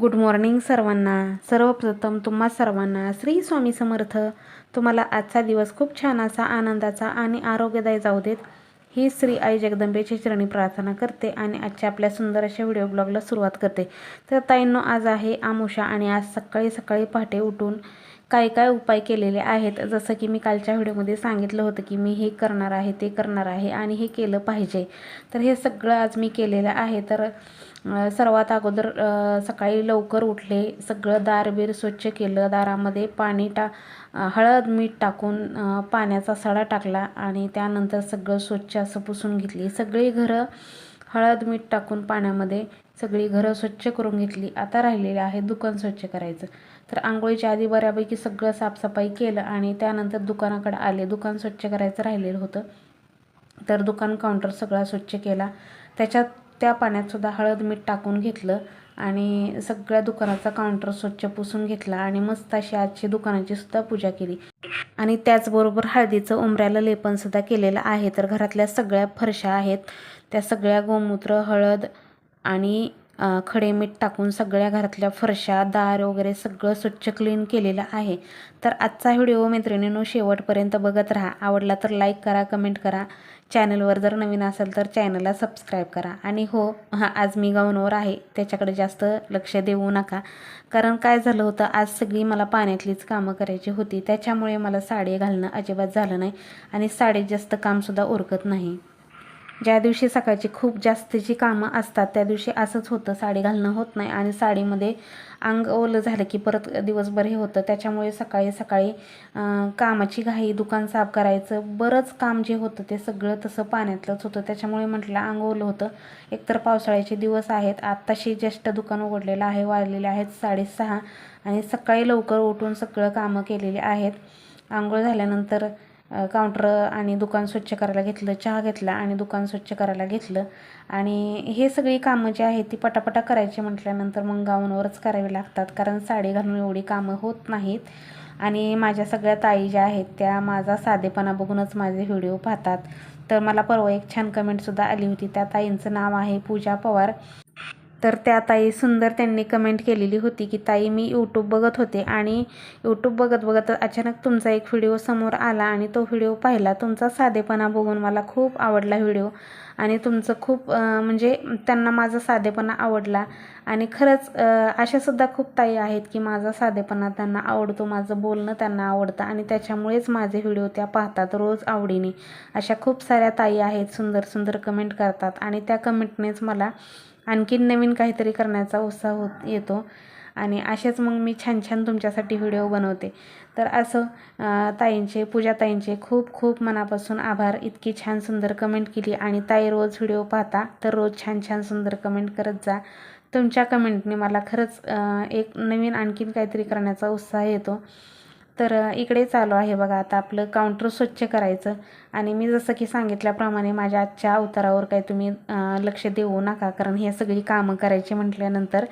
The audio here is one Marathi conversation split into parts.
गुड मॉर्निंग सर्वांना. सर्वप्रथम तुम्हा सर्वांना श्री स्वामी समर्थ. तुम्हाला आजचा दिवस खूप छान असा आनंदाचा आणि आरोग्यदायी जाऊ देत. ही श्री आई जगदंबेची चरणी प्रार्थना करते आणि आजच्या आपल्या सुंदर अशा व्हिडिओ ब्लॉगला सुरुवात करते. तर ताईंनो आज आहे आमुषा आणि आज सकाळी सकाळी पहाटे उठून काय काय उपाय केलेले आहेत? जसं की मी कालच्या व्हिडिओमध्ये सांगितलं होतं की मी हे करणार आहे ते करणार आहे आणि हे केलं पाहिजे. तर हे सगळं आज मी केलेलं आहे. तर सर्वात अगोदर सकाळी लवकर उठले सगळं दारबीर स्वच्छ केलं दारामध्ये पाणी टा हळद मीठ टाकून पाण्याचा सडा टाकला आणि त्यानंतर सगळं स्वच्छ असं पुसून घेतली. सगळी घरं हळद मीठ टाकून पाण्यामध्ये सगळी घरं स्वच्छ करून घेतली. आता राहिलेलं आहे दुकान स्वच्छ करायचं. तर आंघोळीच्या आधी बऱ्यापैकी सगळं साफसफाई केलं आणि त्यानंतर दुकानाकडे आले. दुकान स्वच्छ करायचं राहिलेलं होतं. तर दुकान काउंटर सगळा स्वच्छ केला. त्याच्यात त्या पाण्यातसुद्धा हळद मीठ टाकून घेतलं आणि सगळ्या दुकानाचा काउंटर स्वच्छ पुसून घेतला आणि मस्त अशी आजची दुकानाची सुद्धा पूजा केली. आणि त्याचबरोबर हळदीचं उंबऱ्याला लेपनसुद्धा केलेलं आहे. तर घरातल्या सगळ्या फरशा आहेत. त्या सगळ्या गोमूत्र हळद आणि खडे मीठ टाकून सगळ्या घरातल्या फरशा दार वगैरे सगळं स्वच्छ क्लीन केलेलं आहे. तर आजचा व्हिडिओ मैत्रिणींनो शेवटपर्यंत बघत राहा. आवडला तर लाईक करा कमेंट करा. चॅनलवर जर नवीन असेल तर चॅनलला सबस्क्राईब करा. आणि हो हां आज मी गाऊनवर आहे. त्याच्याकडे जास्त लक्ष देऊ नका. कारण काय झालं होतं आज सगळी मला पाण्यातलीच कामं करायची होती. त्याच्यामुळे मला साडी घालणं अजिबात झालं नाही. आणि साडीत जास्त कामसुद्धा उरकत नाही. ज्या दिवशी सकाळची खूप जास्तीची कामं असतात त्या दिवशी असंच होतं. साडी घालणं होत नाही आणि साडीमध्ये अंग ओलं झालं की परत दिवसभर हे होतं. त्याच्यामुळे सकाळी सकाळी कामाची घाई दुकान साफ करायचं बरंच काम जे होतं ते सगळं तसं पाण्यातलंच होतं. त्याच्यामुळे म्हटलं अंग ओलं होतं. एकतर पावसाळ्याचे दिवस आहेत. आत्ताशी ज्येष्ठ दुकान उघडलेलं आहे वाजलेले आहेत साडेसहा आणि सकाळी लवकर उठून सगळं कामं केलेली आहेत. आंघोळ झाल्यानंतर काउंटर आणि दुकान स्वच्छ करायला घेतलं चहा घेतला आणि दुकान स्वच्छ करायला घेतलं. आणि हे सगळी कामं जी आहेत ती पटापटा करायची म्हटल्यानंतर मग गाऊनवरच करावी लागतात. कारण साडी घालून एवढी कामं होत नाहीत. आणि माझ्या सगळ्या ताई ज्या आहेत त्या माझा साधेपणा बघूनच माझे व्हिडिओ पाहतात. तर मला परवा एक छान कमेंटसुद्धा आली होती. त्या ताईंचं नाव आहे पूजा पवार. तर त्या ताई सुंदर त्यांनी कमेंट केलेली होती की ताई मी यूट्यूब बघत होते आणि यूट्यूब बघत बघत अचानक तुमचा एक व्हिडिओ समोर आला आणि तो व्हिडिओ पाहिला. तुमचा साधेपणा बघून मला खूप आवडला व्हिडिओ आणि तुमचं खूप म्हणजे त्यांना माझा साधेपणा आवडला. आणि खरंच अशासुद्धा खूप ताई आहेत की माझा साधेपणा त्यांना आवडतो माझं बोलणं त्यांना आवडतं आणि त्याच्यामुळेच माझे व्हिडिओ त्या पाहतात रोज आवडीने. अशा खूप साऱ्या ताई आहेत सुंदर सुंदर कमेंट करतात आणि त्या कमेंटनेच मला आणखीन नवीन काहीतरी करण्याचा उत्साह होत येतो. आणि असेच मग मी छान छान तुमच्यासाठी व्हिडिओ बनवते. तर असं ताईंचे पूजा ताईंचे खूप खूप मनापासून आभार. इतकी छान सुंदर कमेंट केली. आणि ताई रोज व्हिडिओ पाहता तर रोज छान छान सुंदर कमेंट करत जा. तुमच्या कमेंटने मला खरंच एक नवीन आणखीन काहीतरी करण्याचा उत्साह येतो. तर इकडे चालू आहे बघा. आता आपलं काउंटर स्वच्छ करायचं. आणि मी जसं की सांगितल्याप्रमाणे माझ्या आजच्या अवतारावर काही तुम्ही लक्ष देऊ नका. कारण हे सगळी कामं करायची म्हटल्यानंतर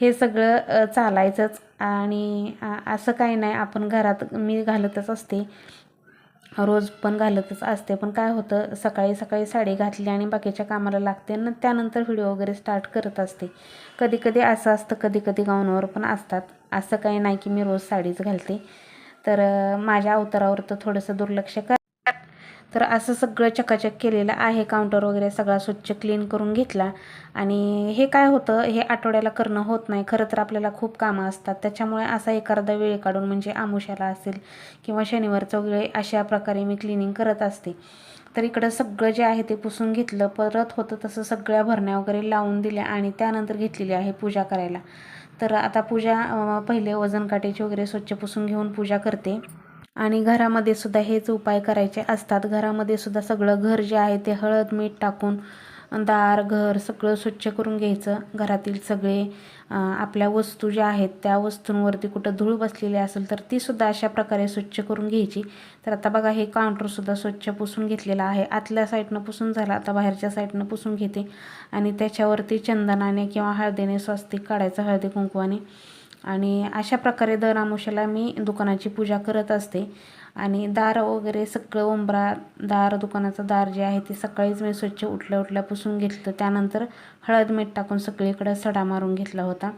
हे सगळं चालायचंच. आणि असं काही नाही. आपण घरात मी घालतच असते. रोज पण घालतच असते. पण काय होतं सकाळी सकाळी साडी घातली आणि बाकीच्या कामाला लागते न त्यानंतर व्हिडिओ वगैरे स्टार्ट करत असते. कधी कधी असं असतं कधी कधी गाऊनवर पण असतात. असं काही नाही की मी रोज साडीच घालते. तर माझ्या अवतारावर तर थोडंसं दुर्लक्ष करतात तर असं सगळं चकाचक केलेलं आहे. काउंटर वगैरे सगळा स्वच्छ क्लीन करून घेतला. आणि हे काय होतं? हे आठवड्याला करणं होत नाही. खरं तर आपल्याला खूप कामं असतात. त्याच्यामुळे असा एखादा वेळ काढून म्हणजे आमुष्याला असेल किंवा शनिवारचं वेळ अशा प्रकारे मी क्लिनिंग करत असते. तर इकडं सगळं जे आहे ते पुसून घेतलं. परत होतं तसं सगळ्या भरण्या वगैरे लावून दिल्या आणि त्यानंतर घेतलेली आहे पूजा करायला. तर आता पूजा पहिले वजन काटेची वगैरे स्वच्छ पुसून घेऊन पूजा करते. आणि घरामध्ये सुद्धा हेच उपाय करायचे असतात. घरामध्ये सुद्धा सगळं घर जे आहे ते हळद मीठ टाकून दार घर सगळं स्वच्छ करून घ्यायचं. घरातील सगळे आपल्या वस्तू ज्या आहेत त्या वस्तूंवरती कुठं धूळ बसलेली असेल तर ती सुद्धा अशा प्रकारे स्वच्छ करून घ्यायची. तर आता बघा हे काउंटरसुद्धा स्वच्छ पुसून घेतलेलं आहे. आतल्या साईडनं पुसून झालं आता बाहेरच्या साईडनं पुसून घेते. आणि त्याच्यावरती चंदनाने किंवा हळदीने स्वस्तिक काढायचं हळदी कुंकवाने. आणि अशा प्रकारे दर आमुष्याला मी दुकानाची पूजा करत असते. आणि दार वगैरे सगळं उंबरा दार दुकानाचं दार जे आहे ते सकाळीच मी स्वच्छ उठल्या उठल्या पुसून घेतलं. त्यानंतर हळद मीठ टाकून सगळीकडे सडा मारून घेतला होता.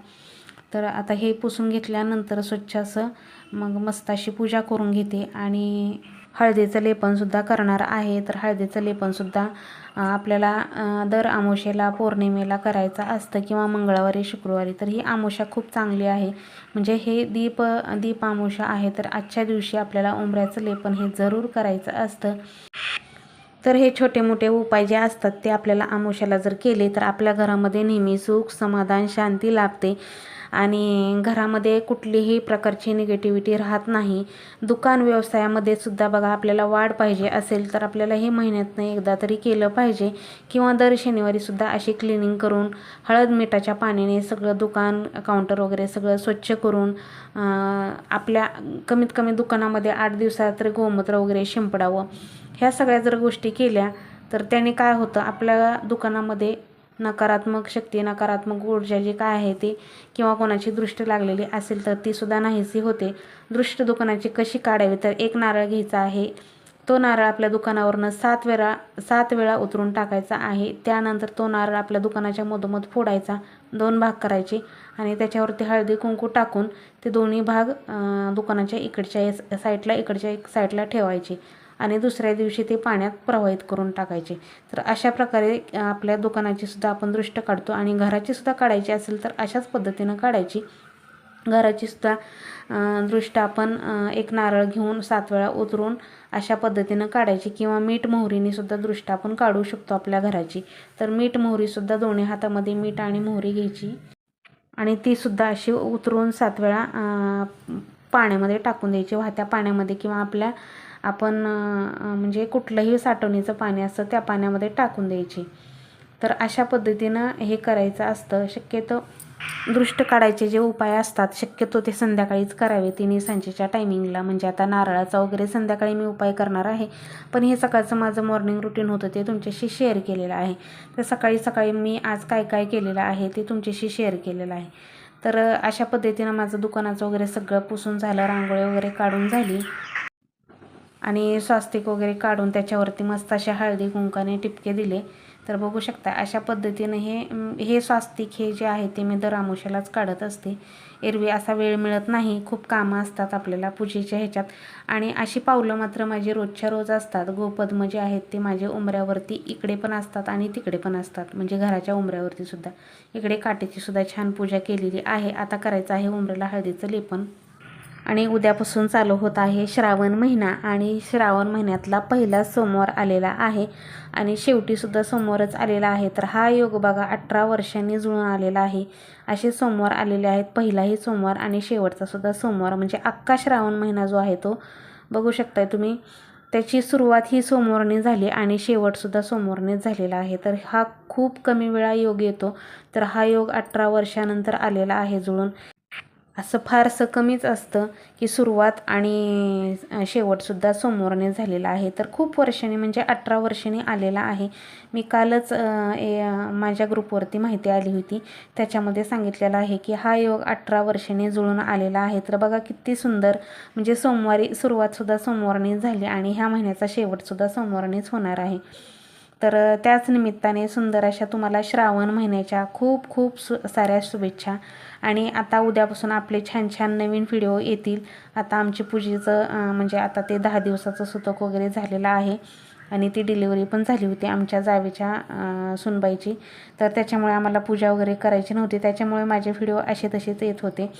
तर आता हे पुसून घेतल्यानंतर स्वच्छ असं मग मस्त अशी पूजा करून घेते आणि हळदीचं लेपनसुद्धा करणार आहे. तर हळदीचं लेपनसुद्धा आपल्याला दर आमोशेला पौर्णिमेला करायचं असतं किंवा मंगळवारी शुक्रवारी तर ही आमोशा खूप चांगली आहे. म्हणजे हे दीप दीप आमोशा आहे तर आजच्या दिवशी आपल्याला उंबऱ्याचं लेपन हे जरूर करायचं असतं. तर हे छोटे मोठे उपाय जे असतात ते आपल्याला आमोशाला जर केले तर आपल्या घरामध्ये नेहमी सुख समाधान शांती लाभते. आणि घरामध्ये कुठलीही प्रकारची निगेटिव्हिटी राहत नाही. दुकान व्यवसायामध्ये सुद्धा बघा आपल्याला वाढ पाहिजे असेल तर आपल्याला हे महिन्यातनं एकदा तरी केलं पाहिजे. किंवा दर शनिवारीसुद्धा अशी क्लिनिंग करून हळद मिठाच्या पाण्याने सगळं दुकान काउंटर वगैरे सगळं स्वच्छ करून आपल्या कमीत कमी दुकानामध्ये आठ दिवसात तरी गोमूत्र वगैरे शिंपडावं. ह्या सगळ्या जर गोष्टी केल्या तर त्याने काय होतं आपल्या दुकानामध्ये नकारात्मक शक्ती नकारात्मक ऊर्जा जी काय आहे ती किंवा कोणाची दृष्ट लागलेली असेल तर ती सुद्धा नाहीशी होते. दृष्ट दुकानाची कशी काढावी? तर एक नारळ घ्यायचा आहे. तो नारळ आपल्या दुकानावरनं सात वेळा सात वेळा उतरून टाकायचा आहे. त्यानंतर तो नारळ आपल्या दुकानाच्या मधोमध फोडायचा दोन भाग करायचे आणि त्याच्यावरती हळदी कुंकू टाकून ते दोन्ही भाग दुकानाच्या इकडच्या साईडला इकडच्या एक साईडला ठेवायचे. आणि दुसऱ्या दिवशी ते पाण्यात प्रवाहित करून टाकायचे. तर अशा प्रकारे आपल्या दुकानाची सुद्धा आपण दृष्ट काढतो आणि घराची सुद्धा काढायची असेल तर अशाच पद्धतीनं काढायची. घराची सुद्धा दृष्ट आपण एक नारळ घेऊन सात वेळा उतरून अशा पद्धतीनं काढायची किंवा मीठ मोहरीनेसुद्धा दृष्ट आपण काढू शकतो आपल्या घराची. तर मीठ मोहरीसुद्धा दोन्ही हातामध्ये मीठ आणि मोहरी घ्यायची. आणि ती सुद्धा अशी उतरून सात वेळा पाण्यामध्ये टाकून द्यायची. वाहत्या पाण्यामध्ये किंवा आपल्या आपण म्हणजे कुठलंही साठवणीचं पाणी असतं त्या पाण्यामध्ये टाकून द्यायची. तर अशा पद्धतीनं हे करायचं असतं. शक्यतो दृष्ट काढायचे जे उपाय असतात शक्यतो ते संध्याकाळीच करावे. तिने सांजेच्या टायमिंगला म्हणजे आता नारळाचा वगैरे संध्याकाळी मी उपाय करणार आहे. पण हे सकाळचं माझं मॉर्निंग रुटीन होतं ते तुमच्याशी शेअर केलेलं आहे. तर सकाळी सकाळी मी आज काय काय केलेलं आहे ते तुमच्याशी शेअर केलेलं आहे. तर अशा पद्धतीनं माझं दुकानाचं वगैरे सगळं पुसून झालं. रांगोळी वगैरे काढून झाली. आणि स्वास्तिक वगैरे काढून त्याच्यावरती मस्त अशा हळदी कुंकाने टिपके दिले. तर बघू शकता अशा पद्धतीने हे हे स्वास्तिक हे जे आहे ते मी दर आमुशालाच काढत असते. एरवी असा वेळ मिळत नाही खूप कामं असतात आपल्याला पूजेच्या ह्याच्यात. आणि अशी पावलं मात्र माझी रोजच्या रोज असतात. गोपद्म जे आहेत ते माझे उंबऱ्यावरती इकडे पण असतात आणि तिकडे पण असतात. म्हणजे घराच्या उंबऱ्यावरती सुद्धा. इकडे काटेची सुद्धा छान पूजा केलेली आहे. आता करायचं आहे उंबऱ्याला हळदीचं लेपन आणि उद्यापासून चालू होत आहे श्रावण महिना आणि श्रावण महिन्यातला पहिला सोमवार आलेला आहे. आणि शेवटीसुद्धा सोमवारच आलेला आहे. तर हा योग बघा अठरा वर्षांनी जुळून आलेला आहे. असे सोमवार आलेले आहेत. पहिलाही सोमवार आणि शेवटचासुद्धा सोमवार. म्हणजे अख्खा श्रावण महिना जो आहे तो बघू शकताय तुम्ही. त्याची सुरुवात ही सोमवारने झाली आणि शेवटसुद्धा सोमवारनेच झालेला आहे. तर हा खूप कमी वेळा योग येतो. तर हा योग अठरा वर्षानंतर आलेला आहे जुळून. असं फारसं कमीच असतं की सुरुवात आणि शेवटसुद्धा समोरने झालेला आहे. तर खूप वर्षांनी म्हणजे अठरा वर्षांनी आलेला आहे. मी कालच ए, माझ्या ग्रुपवरती माहिती आली होती. त्याच्यामध्ये सांगितलेलं आहे की हा योग अठरा वर्षांनी जुळून आलेला आहे. तर बघा किती सुंदर म्हणजे सोमवारी सुरुवातसुद्धा सोमवारने झाली आणि ह्या महिन्याचा शेवटसुद्धा सोमवारनेच होणार आहे. तर त्याच निमित्ताने सुंदर अशा तुम्हाला श्रावण महिन्याच्या खूप खूप सु साऱ्या शुभेच्छा. आणि आता उद्यापासून आपले छान छान नवीन व्हिडिओ येतील. आता आमची पूजेचं म्हणजे आता ते दहा दिवसाचं सुतक वगैरे झालेलं आहे. आणि ती डिलिव्हरी पण झाली होती आमच्या जावेच्या सुनबाईची. तर त्याच्यामुळे आम्हाला पूजा वगैरे करायची नव्हती. त्याच्यामुळे माझे व्हिडिओ असे तसेच येत होते.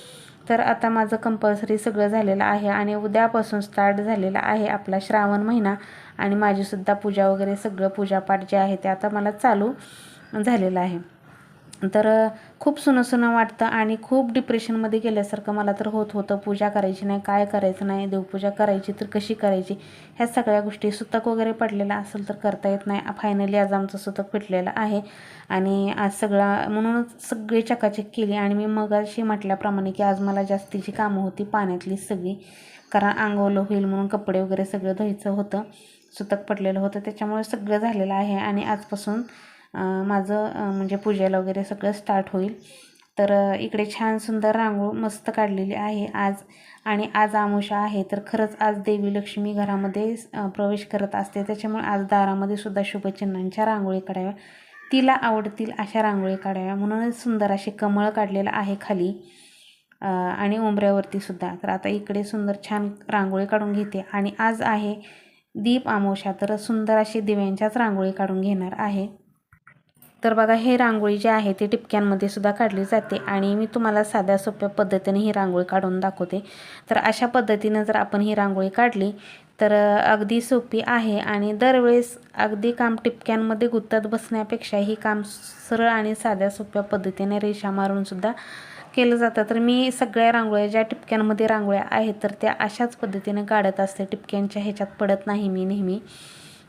तर आता माझं कंपल्सरी सगळं झालेलं आहे. आणि उद्यापासून स्टार्ट झालेला आहे आपला श्रावण महिना. आणि माझीसुद्धा पूजा वगैरे सगळं पूजापाठ जे आहे ते आता मला चालू झालेलं आहे. तर खूप सुनं सुनं वाटतं आणि खूप डिप्रेशनमध्ये गेल्यासारखं मला तर होत होतं. पूजा करायची नाही काय करायचं नाही देवपूजा करायची तर कशी करायची? ह्या सगळ्या गोष्टी सुतक वगैरे पडलेला असेल तर करता येत नाही. फायनली आज आमचं सुतक फिटलेलं आहे. आणि आज सगळा म्हणूनच सगळी चकाचक केली आणि मी मग अशी म्हटल्याप्रमाणे की आज मला जास्तीची कामं होती पाण्यातली सगळी. कारण अंगवलं होईल म्हणून कपडे वगैरे सगळं धुवायचं होतं. सुतक पडलेलं होतं. त्याच्यामुळे सगळं झालेलं आहे आणि आजपासून माझं म्हणजे पूजेला वगैरे सगळं स्टार्ट होईल. तर इकडे छान सुंदर रांगोळ मस्त काढलेली आहे आज. आणि आज आमुषा आहे तर खरंच आज देवी लक्ष्मी घरामध्ये प्रवेश करत असते. त्याच्यामुळे आज दारामध्ये सुद्धा शुभचिन्हांच्या रांगोळी काढाव्या. तिला आवडतील अशा रांगोळी काढाव्या. म्हणूनच सुंदर असे कमळ काढलेलं आहे खाली. आणि उंबऱ्यावरती सुद्धा. तर आता इकडे सुंदर छान रांगोळी काढून घेते. आणि आज आहे दीप आमोशा तर सुंदर अशी दिव्यांच्याच रांगोळी काढून घेणार आहे. तर बघा हे रांगोळी जी आहे ती टिपक्यांमध्ये सुद्धा काढली जाते आणि मी तुम्हाला साध्या सोप्या पद्धतीने ही रांगोळी काढून दाखवते. तर अशा पद्धतीनं जर आपण ही रांगोळी काढली तर अगदी सोपी आहे आणि दरवेळेस अगदी काम टिपक्यांमध्ये गुंतत बसण्यापेक्षा ही काम सरळ आणि साध्या सोप्या पद्धतीने रेषा मारूनसुद्धा केलं जातं तर मी सगळ्या रांगोळ्या ज्या टिपक्यांमध्ये रांगोळ्या आहेत तर त्या अशाच पद्धतीनं काढत असते. टिपक्यांच्या ह्याच्यात पडत नाही मी नेहमी.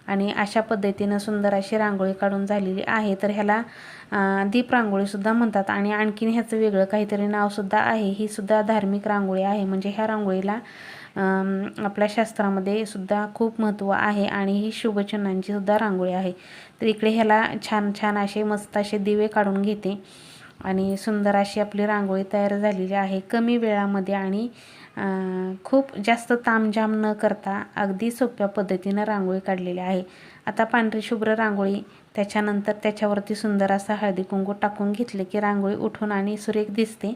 आणि अशा पद्धतीनं सुंदर अशी रांगोळी काढून झालेली आहे. तर ह्याला दीप रांगोळीसुद्धा म्हणतात. आणि आणखीन ह्याचं वेगळं काहीतरी नावसुद्धा आहे. ही सुद्धा धार्मिक रांगोळी आहे. म्हणजे ह्या रांगोळीला आपल्या शास्त्रामध्ये सुद्धा खूप महत्त्व आहे. आणि ही शुभचिन्हांची सुद्धा रांगोळी आहे. तर इकडे ह्याला छान छान असे मस्त असे दिवे काढून घेते. आणि सुंदर अशी आपली रांगोळी तयार झालेली आहे. कमी वेळामध्ये आणि खूप जास्त तामझाम न करता अगदी सोप्या पद्धतीनं रांगोळी काढलेली आहे. आता पांढरी शुभ्र रांगोळी त्याच्यानंतर त्याच्यावरती सुंदर असा हळदी कुंकू टाकून घेतले की रांगोळी उठून आणि सुरेख दिसते.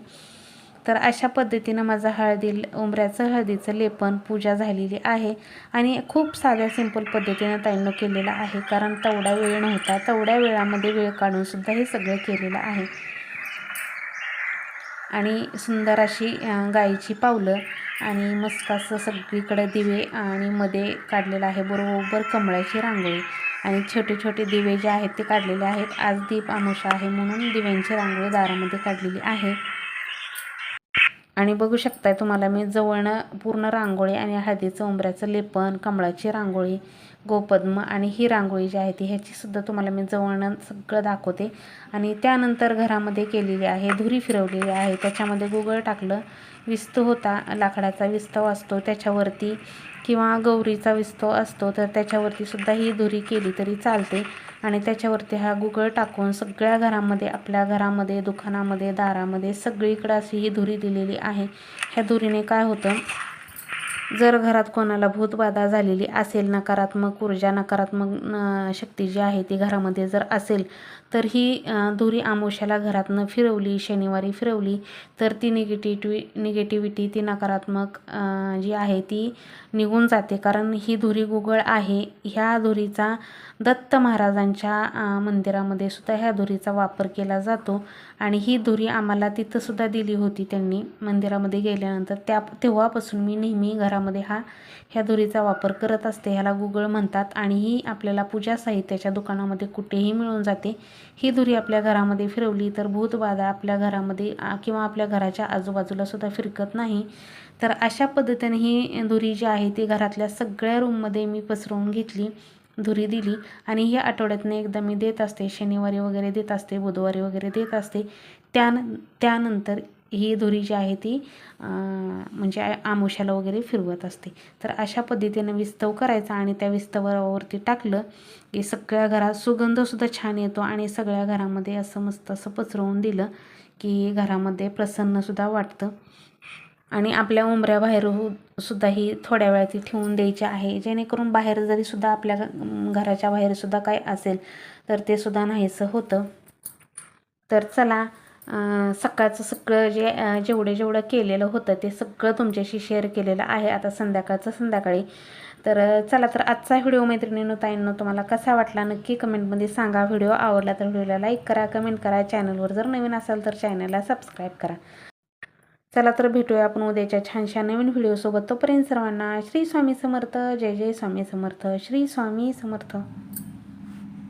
तर अशा पद्धतीनं माझं हळदी उंबऱ्याचं हळदीचं लेपन पूजा झालेली आहे आणि खूप साध्या सिंपल पद्धतीनं ताईंनो केलेलं आहे. कारण तेवढा वेळ नव्हता तेवढ्या वेळामध्ये वेळ काढूनसुद्धा हे सगळं केलेलं आहे. आणि सुंदर अशी गाईची पावलं आणि मस्त असं सगळीकडे दिवे आणि मध्ये काढलेलं आहे बरोबर कमळाची रांगोळी. आणि छोटे छोटे दिवे जे आहेत ते काढलेले आहेत. आज दीप आमुषा आहे म्हणून दिव्यांची रांगोळी दारामध्ये काढलेली आहे. आणि बघू शकताय तुम्हाला मी जवळनं पूर्ण रांगोळी आणि हळदीचं उंबऱ्याचं लेपन कमळाची रांगोळी गोपद्म आणि ही रांगोळी जी आहे ती ह्याचीसुद्धा तुम्हाला मी जवळनं सगळं दाखवते. आणि त्यानंतर घरामध्ये केलेली आहे धुरी फिरवलेली आहे त्याच्यामध्ये गुगळ टाकलं विस्तव होता लाकडाचा विस्तव असतो त्याच्यावरती किंवा गौरीचा विस्तव असतो तर त्याच्यावरती सुद्धा ही धुरी केली तरी चालते. आणि त्याच्यावरती हा गुगळ टाकून सगळ्या घरामध्ये आपल्या घरामध्ये दुकानामध्ये दारामध्ये सगळीकडे अशी ही धुरी दिलेली आहे. ह्या धुरीने काय होतं? जर घरात कोणाला भूतबाधा झालेली असेल नकारात्मक ऊर्जा नकारात्मक न- शक्ती जी आहे ती घरामध्ये जर असेल तर ही धुरी आमोशाला घरातनं फिरवली शनिवारी फिरवली तर ती निगेटिव्हि निगेटिव्हिटी ती नकारात्मक जी आहे ती निघून जाते. कारण ही धुरी गुगळ आहे. ह्या धुरीचा दत्त महाराजांच्या मंदिरामध्ये सुद्धा ह्या धुरीचा वापर केला जातो. आणि ही दोरी आम्हाला तिथंसुद्धा दिली होती त्यांनी मंदिरामध्ये गेल्यानंतर. त्या तेव्हापासून मी नेहमी घरामध्ये हा ह्या दोरीचा वापर करत असते ह्याला गुगळ म्हणतात. आणि ही आपल्याला पूजा साहित्याच्या दुकानामध्ये कुठेही मिळून जाते. ही दोरी आपल्या घरामध्ये फिरवली तर भूतबाधा आपल्या घरामध्ये किंवा आपल्या घराच्या आजूबाजूला सुद्धा फिरकत नाही. तर अशा पद्धतीने ही दोरी जी आहे ती घरातल्या सगळ्या रूममध्ये मी पसरवून घेतली. धुरी दिली आणि ही आठवड्यातनं एकदा मी देत असते शनिवारी वगैरे देत असते बुधवारी वगैरे देत असते. त्यान त्यानंतर ही धुरी जी आहे ती म्हणजे आ- आमुष्याला वगैरे फिरवत असते. तर अशा पद्धतीनं विस्तव करायचा आणि त्या विस्तवावरती टाकलं की सगळ्या घरात सुगंधसुद्धा छान येतो आणि सगळ्या घरामध्ये असं मस्त असं पसरवून दिलं की घरामध्ये प्रसन्नसुद्धा वाटतं. आणि आपल्या उंबऱ्याबाहेर हु- सुद्धा ही थोड्या वेळात ती ठेवून द्यायची आहे. जेणेकरून बाहेर जरी सुद्धा आपल्या घ- घराच्या बाहेर सुद्धा काय असेल तर ते सुद्धा नाहीसं होतं. तर चला सकाळचं सगळं जे जेवढे जेवढं केलेलं होतं ते सगळं तुमच्याशी शेअर केलेलं आहे आता संध्याकाळचं संध्याकाळी. तर चला तर आजचा व्हिडिओ मैत्रिणींनो ताईंनो तुम्हाला कसा वाटला? नक्की कमेंटमध्ये सांगा. व्हिडिओ आवडला तर व्हिडिओला लाईक करा कमेंट करा. चॅनलवर जर नवीन असाल तर चॅनलला सबस्क्राईब करा. चला तर भेटूया आपण उद्याच्या छानशा नवीन व्हिडिओसोबत तोपर्यंत सर्वांना श्री स्वामी समर्थ. जय जय स्वामी समर्थ. श्री स्वामी समर्थ.